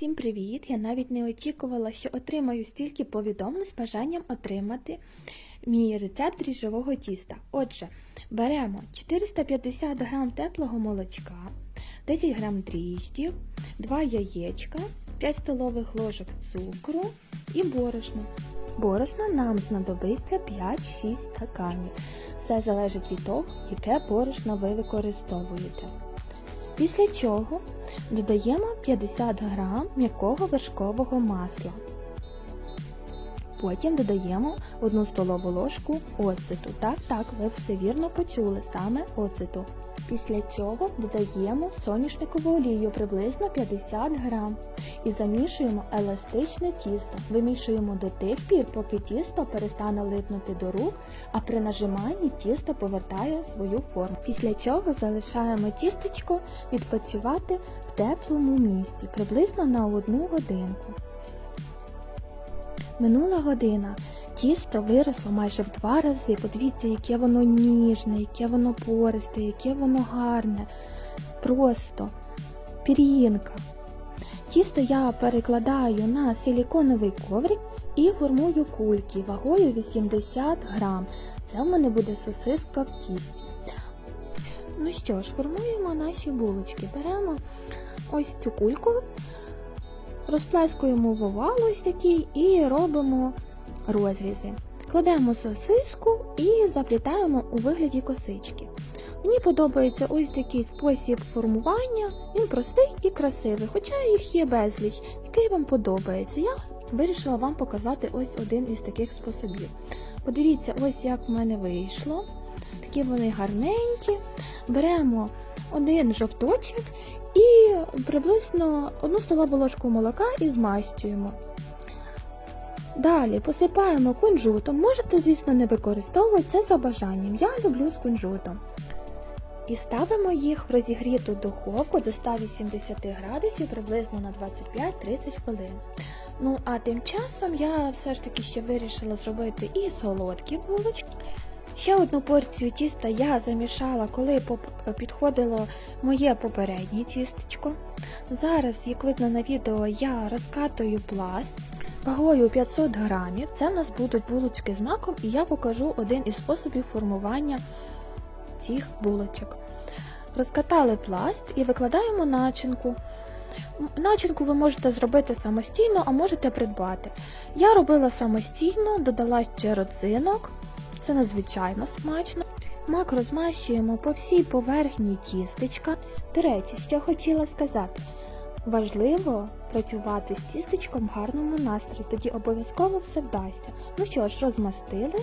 Всім привіт! Я навіть не очікувала, що отримаю стільки повідомлень з бажанням отримати мій рецепт дріжджового тіста. Отже, беремо 450 г теплого молочка, 10 г дріжджів, 2 яєчка, 5 столових ложок цукру і борошно. Борошна нам знадобиться 5-6 стаканів. Все залежить від того, яке борошно ви використовуєте. Після чого додаємо 50 г м'якого вершкового масла. Потім додаємо 1 столову ложку оцету. Так, так, ви все вірно почули, саме оцету. Після чого додаємо соняшникову олію приблизно 50 г і замішуємо еластичне тісто. Вимішуємо до тих пір, поки тісто перестане липнути до рук, а при нажиманні тісто повертає свою форму. Після чого залишаємо тістечко відпочивати в теплому місці приблизно на 1 годинку. Минула година. Тісто виросло майже в два рази. Подивіться, яке воно ніжне, яке воно пористе, яке воно гарне. Просто пір'їнка. Тісто я перекладаю на силіконовий коврик і формую кульки вагою 80 грам. Це в мене буде сосиска в тісті. Ну що ж, формуємо наші булочки. Беремо ось цю кульку, розплескуємо в овал ось такий і робимо розрізи. Кладемо сосиску і заплітаємо у вигляді косички. Мені подобається ось такий спосіб формування, він простий і красивий, хоча їх є безліч, який вам подобається. Я вирішила вам показати ось один із таких способів. Подивіться, ось як в мене вийшло. Такі вони гарненькі. Беремо один жовточок і приблизно одну столову ложку молока і змащуємо. Далі посипаємо кунжутом. Можете, звісно, не використовувати це за бажанням. Я люблю з кунжутом. І ставимо їх в розігріту духовку до 180 градусів приблизно на 25-30 хвилин. Ну, а тим часом я все ж таки ще вирішила зробити і солодкі булочки. Ще одну порцію тіста я замішала, коли підходило моє попереднє тістечко. Зараз, як видно на відео, я розкатую пласт вагою 500 грамів. Це в нас будуть булочки з маком, і я покажу один із способів формування цих булочок. Розкатали пласт і викладаємо начинку. Начинку ви можете зробити самостійно, а можете придбати. Я робила самостійно, додала ще родзинок. Це надзвичайно смачно. Мак розмащуємо по всій поверхні тістечка. До речі, що хотіла сказати. Важливо працювати з тістечком в гарному настрої, тоді обов'язково все вдасться. Ну що ж, розмастили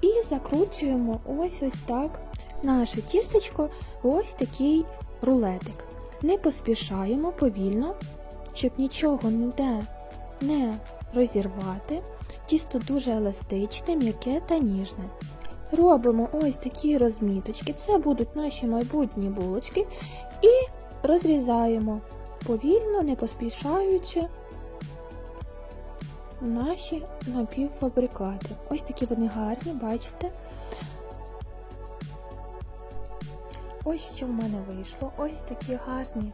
і закручуємо ось ось так наше тістечко ось такий рулетик. Не поспішаємо повільно, щоб нічого ніде не розірвати. Тісто дуже еластичне, м'яке та ніжне. Робимо ось такі розміточки, це будуть наші майбутні булочки, і розрізаємо повільно, не поспішаючи наші напівфабрикати. Ось такі вони гарні, бачите? Ось що в мене вийшло. Ось такі гарні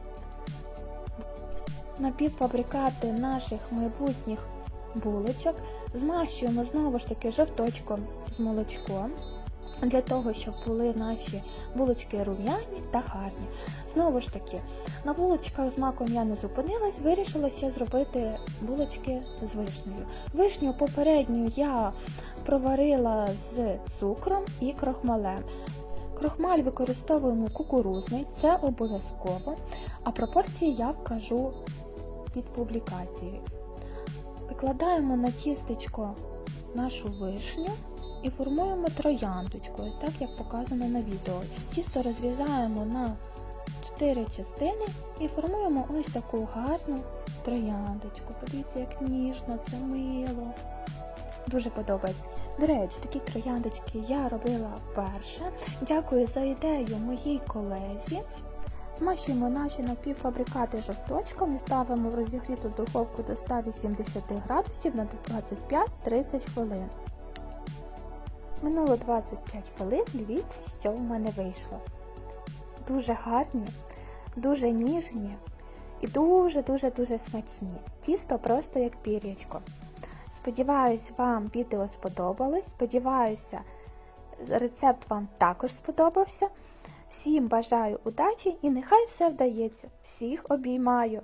напівфабрикати наших майбутніх булочок. Змащуємо знову ж таки жовточком з молочком. Для того, щоб були наші булочки рум'яні та гарні. Знову ж таки, на булочках з маком я не зупинилась, вирішила ще зробити булочки з вишнею. Вишню попередню я проварила з цукром і крохмалем. Крохмаль використовуємо кукурузний, це обов'язково, а пропорції я вкажу під публікацією. Викладаємо на тістечко нашу вишню і формуємо трояндочку, ось так як показано на відео. Тісто розрізаємо на 4 частини і формуємо ось таку гарну трояндочку. Подивіться, як ніжно, це мило. Дуже подобається. До речі, такі трояндочки я робила вперше. Дякую за ідею моїй колезі. Змащуємо наші напівфабрикати жовточком і ставимо в розігріту духовку до 180 градусів на 25-30 хвилин. Минуло 25 хвилин, дивіться, що в мене вийшло. Дуже гарні, дуже ніжні і дуже-дуже-дуже смачні. Тісто просто як пір'ячко. Сподіваюсь, вам відео сподобалось. Сподіваюся, рецепт вам також сподобався. Всім бажаю удачі і нехай все вдається. Всіх обіймаю!